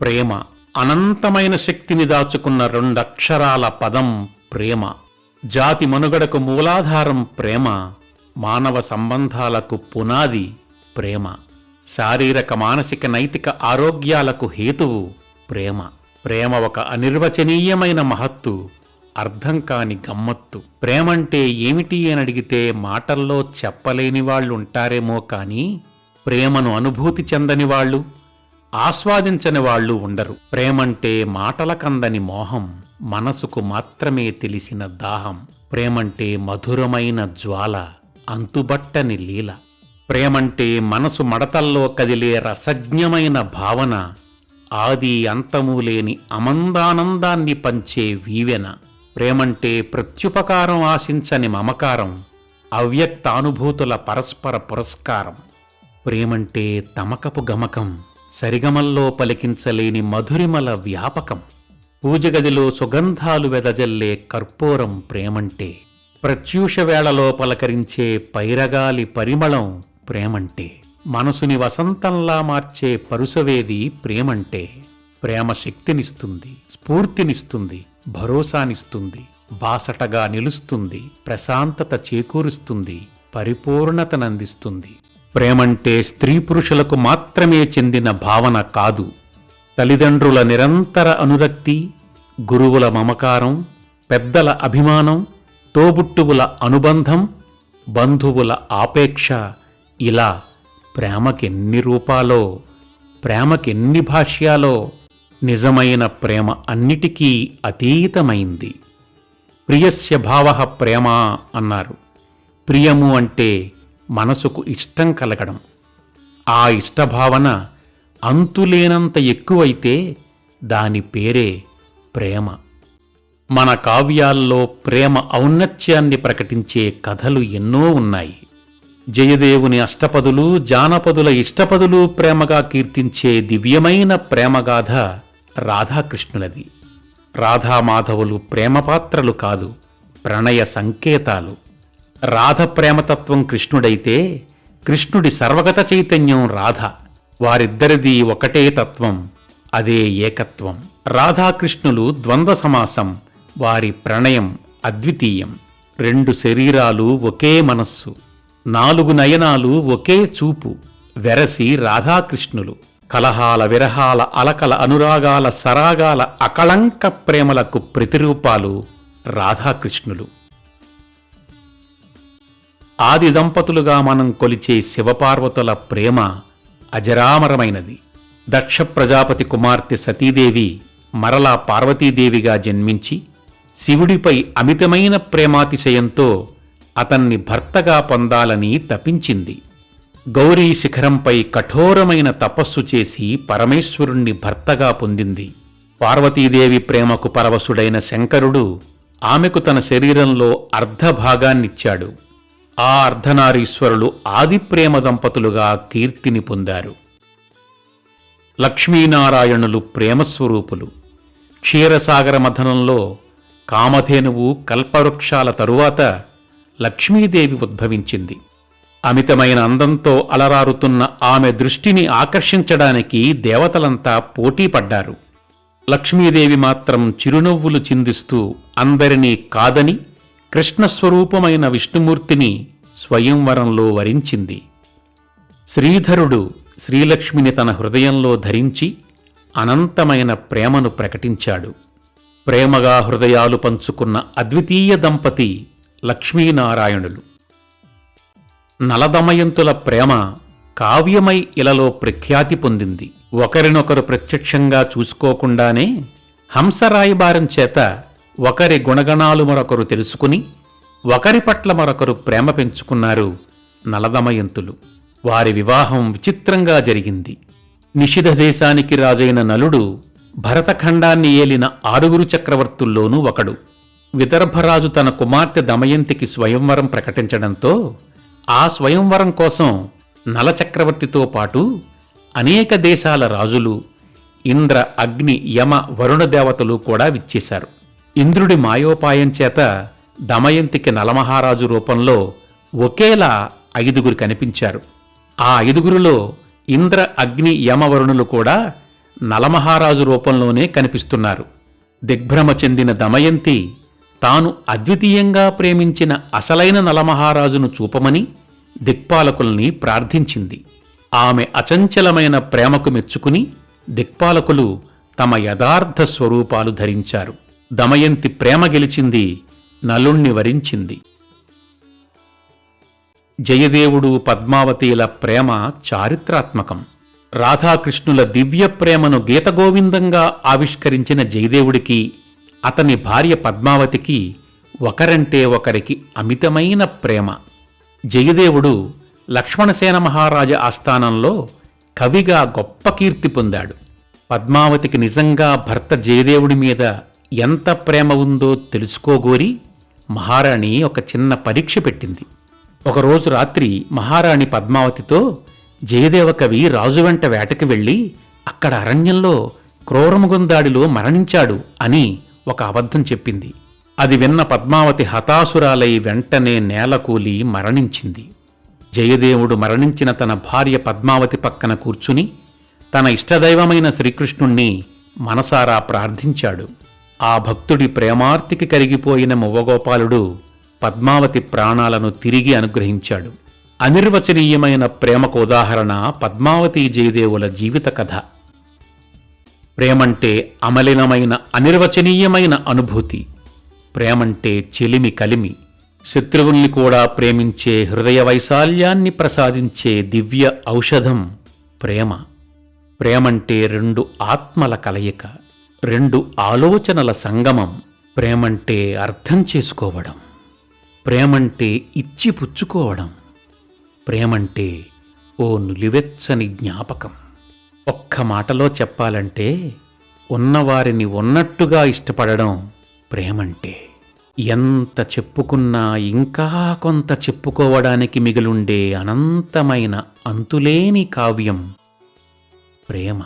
ప్రేమ. అనంతమైన శక్తిని దాచుకున్న రెండక్షరాల పదం ప్రేమ. జాతి మనుగడకు మూలాధారం ప్రేమ. మానవ సంబంధాలకు పునాది ప్రేమ. శారీరక మానసిక నైతిక ఆరోగ్యాలకు హేతువు ప్రేమ. ప్రేమ ఒక అనిర్వచనీయమైన మహత్తు అర్థం కాని గమ్మత్తు. ప్రేమంటే ఏమిటి అని అడిగితే మాటల్లో చెప్పలేని వాళ్ళు ఉంటారేమో కానీ ప్రేమను అనుభూతి చెందని వాళ్ళు ఆస్వాదించని వాళ్ళు ఉండరు. ప్రేమంటే మాటలకందని మోహం మనసుకు మాత్రమే తెలిసిన దాహం. ప్రేమంటే మధురమైన జ్వాల అంతుబట్టని లీల. ప్రేమంటే మనసు మడతల్లో కదిలే రసజ్ఞమైన భావన. ఆది అంతము లేని అమందానందాన్ని పంచే వీవెన. ప్రేమంటే ప్రత్యుపకారం ఆశించని మమకారం. అవ్యక్తానుభూతుల పరస్పర పురస్కారం. ప్రేమంటే తమకపు గమకం. సరిగమల్లో పలికించలేని మధురిమల వ్యాపకం. పూజగదిలో సుగంధాలు వెదజల్లే కర్పూరం ప్రేమంటే ప్రత్యూష వేళలో పలకరించే పైరగాలి పరిమళం ప్రేమంటే మనసుని వసంతంలా మార్చే పరుసవేది ప్రేమంటే ప్రేమ శక్తినిస్తుంది స్ఫూర్తినిస్తుంది భరోసానిస్తుంది బాసటగా నిలుస్తుంది ప్రశాంతత చేకూరుస్తుంది పరిపూర్ణతనందిస్తుంది ప్రేమంటే స్త్రీ పురుషులకు మాత్రమే చెందిన భావన కాదు. తల్లిదండ్రుల నిరంతర అనురక్తి గురువుల మమకారం పెద్దల అభిమానం తోబుట్టువుల అనుబంధం బంధువుల ఆపేక్ష ఇలా ప్రేమకెన్ని రూపాలో ప్రేమకెన్ని భాష్యాలో నిజమైన ప్రేమ అన్నిటికీ అతీతమైంది. ప్రియస్య భావ ప్రేమ అన్నారు. ప్రియము అంటే మనసుకు ఇష్టం కలగడం. ఆ ఇష్టభావన అంతులేనంత ఎక్కువైతే దాని పేరే ప్రేమ. మన కావ్యాల్లో ప్రేమ ఔన్నత్యాన్ని ప్రకటించే కథలు ఎన్నో ఉన్నాయి. జయదేవుని అష్టపదులు జానపదుల ఇష్టపదులు ప్రేమగా కీర్తించే దివ్యమైన ప్రేమగాథ రాధాకృష్ణులది. రాధామాధవులు ప్రేమపాత్రలు కాదు ప్రణయ సంకేతాలు. రాధ ప్రేమతత్వం కృష్ణుడైతే కృష్ణుడి సర్వగత చైతన్యం రాధ. వారిద్దరిది ఒకటే తత్వం అదే ఏకత్వం. రాధాకృష్ణులు ద్వంద్వ సమాసం వారి ప్రణయం అద్వితీయం. రెండు శరీరాలు ఒకే మనస్సు నాలుగు నయనాలు ఒకే చూపు వెరసి రాధాకృష్ణులు. కలహాల విరహాల అలకల అనురాగాల సరాగాల అకళంక ప్రేమలకు ప్రతిరూపాలు రాధాకృష్ణులు. ఆది దంపతులుగా మనం కొలిచే శివపార్వతుల ప్రేమ అజరామరమైనది. దక్ష ప్రజాపతి కుమార్తె సతీదేవి మరలా పార్వతీదేవిగా జన్మించి శివుడిపై అమితమైన ప్రేమాతిశయంతో అతన్ని భర్తగా పొందాలని తపించింది. గౌరీ శిఖరంపై కఠోరమైన తపస్సు చేసి పరమేశ్వరుణ్ణి భర్తగా పొందింది. పార్వతీదేవి ప్రేమకు పరవశుడైన శంకరుడు ఆమెకు తన శరీరంలో అర్ధభాగాన్నిచ్చాడు. ఆ అర్ధనారీశ్వరులు ఆదిప్రేమ దంపతులుగా కీర్తిని పొందారు. లక్ష్మీనారాయణులు ప్రేమస్వరూపులు. క్షీరసాగర మథనంలో కామధేనువు కల్పవృక్షాల తరువాత లక్ష్మీదేవి ఉద్భవించింది. అమితమైన అందంతో అలరారుతున్న ఆమె దృష్టిని ఆకర్షించడానికి దేవతలంతా పోటీపడ్డారు లక్ష్మీదేవి మాత్రం చిరునవ్వులు చిందిస్తూ అందరినీ కాదని కృష్ణస్వరూపమైన విష్ణుమూర్తిని స్వయంవరంలో వరించింది. శ్రీధరుడు శ్రీలక్ష్మిని తన హృదయంలో ధరించి అనంతమైన ప్రేమను ప్రకటించాడు. ప్రేమగా హృదయాలు పంచుకున్న అద్వితీయ దంపతి లక్ష్మీనారాయణులు. నలదమయంతుల ప్రేమ కావ్యమై ఇలలో ప్రఖ్యాతి పొందింది. ఒకరినొకరు ప్రత్యక్షంగా చూసుకోకుండానే హంసరాయబారం చేత ఒకరి గుణగణాలు మరొకరు తెలుసుకుని ఒకరి పట్ల మరొకరు ప్రేమ పెంచుకున్నారు నలదమయంతులు. వారి వివాహం విచిత్రంగా జరిగింది. నిషిధ దేశానికి రాజైన నలుడు భరతఖండాన్ని ఏలిన ఆరుగురు చక్రవర్తుల్లోనూ ఒకడు. విదర్భరాజు తన కుమార్తె దమయంతికి స్వయంవరం ప్రకటించడంతో ఆ స్వయంవరం కోసం నలచక్రవర్తితో పాటు అనేక దేశాల రాజులు ఇంద్ర అగ్ని యమ వరుణ దేవతలు కూడా విచ్చేశారు. ఇంద్రుడి మాయోపాయం చేత దమయంతికి నలమహారాజు రూపంలో ఒకేలా ఐదుగురు కనిపించారు. ఆ ఐదుగురిలో ఇంద్ర అగ్ని యమవరుణులు కూడా నలమహారాజు రూపంలోనే కనిపిస్తున్నారు. దిగ్భ్రమ చెందిన దమయంతి తాను అద్వితీయంగా ప్రేమించిన అసలైన నలమహారాజును చూపమని దిక్పాలకుల్ని ప్రార్థించింది. ఆమె అచంచలమైన ప్రేమకు మెచ్చుకుని దిక్పాలకులు తమ యథార్థ స్వరూపాలు ధరించారు. దమయంతి ప్రేమ గెలిచింది నలుణ్ణి వరించింది. జయదేవుడు పద్మావతిల ప్రేమ చారిత్రాత్మకం. రాధాకృష్ణుల దివ్య ప్రేమను గీతగోవిందంగా ఆవిష్కరించిన జయదేవుడికి అతని భార్య పద్మావతికి ఒకరంటే ఒకరికి అమితమైన ప్రేమ. జయదేవుడు లక్ష్మణసేన మహారాజ ఆస్థానంలో కవిగా గొప్ప కీర్తి పొందాడు. పద్మావతికి నిజంగా భర్త జయదేవుడి మీద ఎంత ప్రేమ ఉందో తెలుసుకోగోరి మహారాణి ఒక చిన్న పరీక్ష పెట్టింది. ఒకరోజు రాత్రి మహారాణి పద్మావతితో జయదేవ కవి రాజు వెంట వేటకి వెళ్ళి అక్కడ అరణ్యంలో క్రూరముగుందాడిలో మరణించాడు అని ఒక అబద్ధం చెప్పింది. అది విన్న పద్మావతి హతాసురాలై వెంటనే నేలకూలి మరణించింది. జయదేవుడు మరణించిన తన భార్య పద్మావతి పక్కన కూర్చుని తన ఇష్టదైవమైన శ్రీకృష్ణుణ్ణి మనసారా ప్రార్థించాడు. ఆ భక్తుడి ప్రేమార్తికి కరిగిపోయిన మువ్వగోపాలుడు పద్మావతి ప్రాణాలను తిరిగి అనుగ్రహించాడు. అనిర్వచనీయమైన ప్రేమకు ఉదాహరణ పద్మావతి జయదేవుల జీవిత కథ. ప్రేమంటే అమలినమైన అనిర్వచనీయమైన అనుభూతి. ప్రేమంటే చెలిమి కలిమి. శత్రువుల్ని కూడా ప్రేమించే హృదయ వైశాల్యాన్ని ప్రసాదించే దివ్య ఔషధం ప్రేమ. ప్రేమంటే రెండు ఆత్మల కలయిక. రెండు ఆలోచనల సంగమం ప్రేమంటే అర్థం చేసుకోవడం ప్రేమంటే ఇచ్చి పుచ్చుకోవడం ప్రేమంటే ఓ నులివెచ్చని జ్ఞాపకం. ఒక్క మాటలో చెప్పాలంటే ఉన్నవారిని ఉన్నట్టుగా ఇష్టపడడం ప్రేమంటే. ఎంత చెప్పుకున్నా ఇంకా కొంత చెప్పుకోవడానికి మిగిలుండే అనంతమైన అంతులేని కావ్యం ప్రేమ.